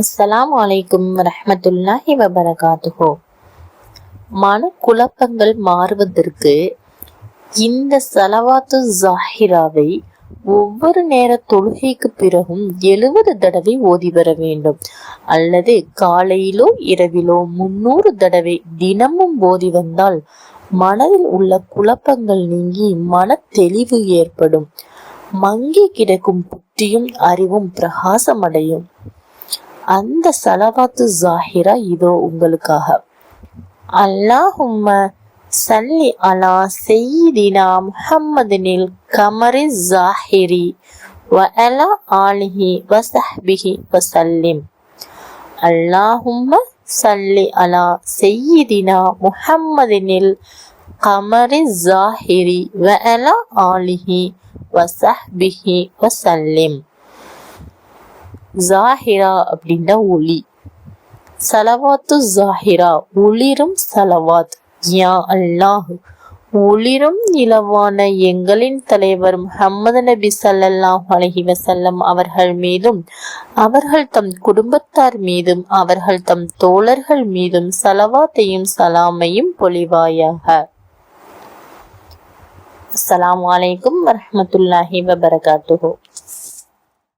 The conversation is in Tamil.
அஸ்லாம் வலைக்கும் ரஹமத்துல்லாஹி வபரகாத்துஹோ. மன குழப்பங்கள் மாறுவதற்கு இந்த சலவாத்து ஜாஹிராவை ஒவ்வொரு நேர தொழுகைக்கு பிறகும் எழுபது தடவை ஓதி வர வேண்டும். அல்லது காலையிலோ இரவிலோ முன்னூறு தடவை தினமும் ஓதி வந்தால் மனதில் உள்ள குழப்பங்கள் நீங்கி மன தெளிவு ஏற்படும். மங்கி கிடக்கும் புத்தியும் அறிவும் பிரகாசமடையும். அந்த சலவாத்து ஜாஹிரா இதோ உங்களுக்காக. அல்லாஹும்ம சல்லி அலா செய்தினா முஹம்மதினில் கமரி ஜாஹிரி வ அலா ஆலிஹி வசஹ்பிஹி வசல்லிம். அல்லாஹும்ம சல்லி அலா செய்தினா முஹம்மதினில் கமரி ஜாஹிரி வ அலா ஆலிஹி வசஹ்பிஹி வசல்லிம். ஜாஹிரா அப்படின்னா ஒளி சலவாத்து ஜாஹிரா ஒளிரும் சலவாத். யா அல்லாஹ் ஒளிரும் நிலவான எங்களின் தலைவர் முஹம்மது நபி சல்லாஹ் அலஹி வசல்லம் அவர்கள் மீதும் அவர்கள் தம் குடும்பத்தார் மீதும் அவர்கள் தம் தோழர்கள் மீதும் சலவாத்தையும் சலாமையும் பொழிவாயாக. அஸ்லாம் வலைக்கும் வரமத்துல்லாஹி வபரகாத்துஹோ.